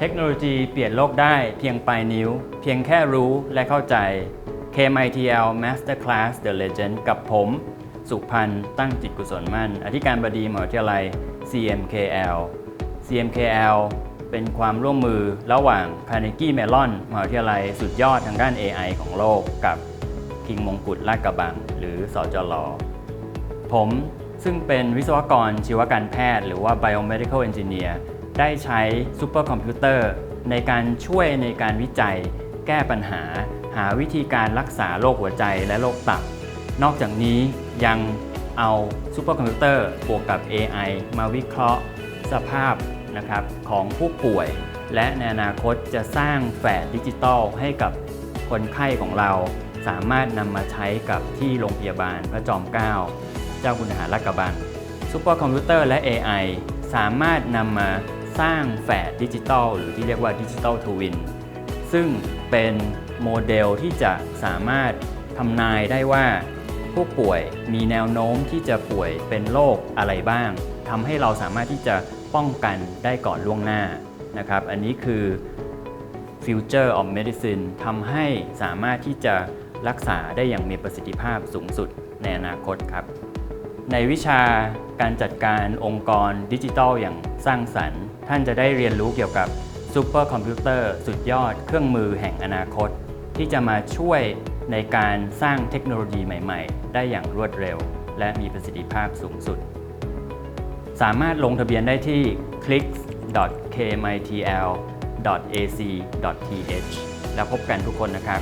เทคโนโลยีเปลี่ยนโลกได้เพียงปลายนิ้ว เพียงแค่รู้และเข้าใจ KMITL Masterclass The Legend กับผม สุพันธ์ตั้งจิตกุศลมั่น อธิการบดีมหาวิทยาลัย CMKL CMKL เป็นความร่วมมือระหว่าง Carnegie Mellon มหาวิทยาลัยสุดยอดทางด้าน AI ของโลกกับคิงมงกุฎลาดกระบัง หรือสอจลผมซึ่งเป็นวิศวกรชีวการแพทย์ หรือว่า biomedical engineer ได้ใช้ซูเปอร์คอมพิวเตอร์ในการช่วยในการวิจัย แก้ปัญหา หาวิธีการรักษาโรคหัวใจและโรคตับ นอกจากนี้ยังเอาซูเปอร์คอมพิวเตอร์บวกกับ AI มาวิเคราะห์สภาพนะครับของผู้ป่วย และในอนาคตจะสร้างแฝดดิจิตอลให้กับคนไข้ของเรา สามารถนำมาใช้กับที่โรงพยาบาลพระจอมเกล้าเจ้าคุณทหารลาดกระบังซูเปอร์คอมพิวเตอร์และ AI สามารถนำมา สร้างแฝดดิจิตอลหรือที่เรียกว่าดิจิตอลทวินซึ่งเป็นโมเดลที่จะสามารถทำนายได้ว่า ผู้ป่วยมีแนวโน้มที่จะป่วยเป็นโรคอะไรบ้างทำให้เราสามารถที่จะป้องกันได้ก่อนล่วงหน้านะครับ อันนี้คือ Future of Medicine ทำให้สามารถที่จะรักษาได้อย่างมีประสิทธิภาพสูงสุดในอนาคตครับ ในวิชาการจัดการองค์กรดิจิทัลอย่างสร้างสรรค์ ท่านจะได้เรียนรู้เกี่ยวกับซูเปอร์คอมพิวเตอร์สุดยอดเครื่องมือแห่งอนาคต ที่จะมาช่วยในการสร้างเทคโนโลยีใหม่ๆ ได้อย่างรวดเร็ว และมีประสิทธิภาพสูงสุด สามารถลงทะเบียนได้ที่ clicks.kmitl.ac.th แล้วพบกันทุกคนนะครับ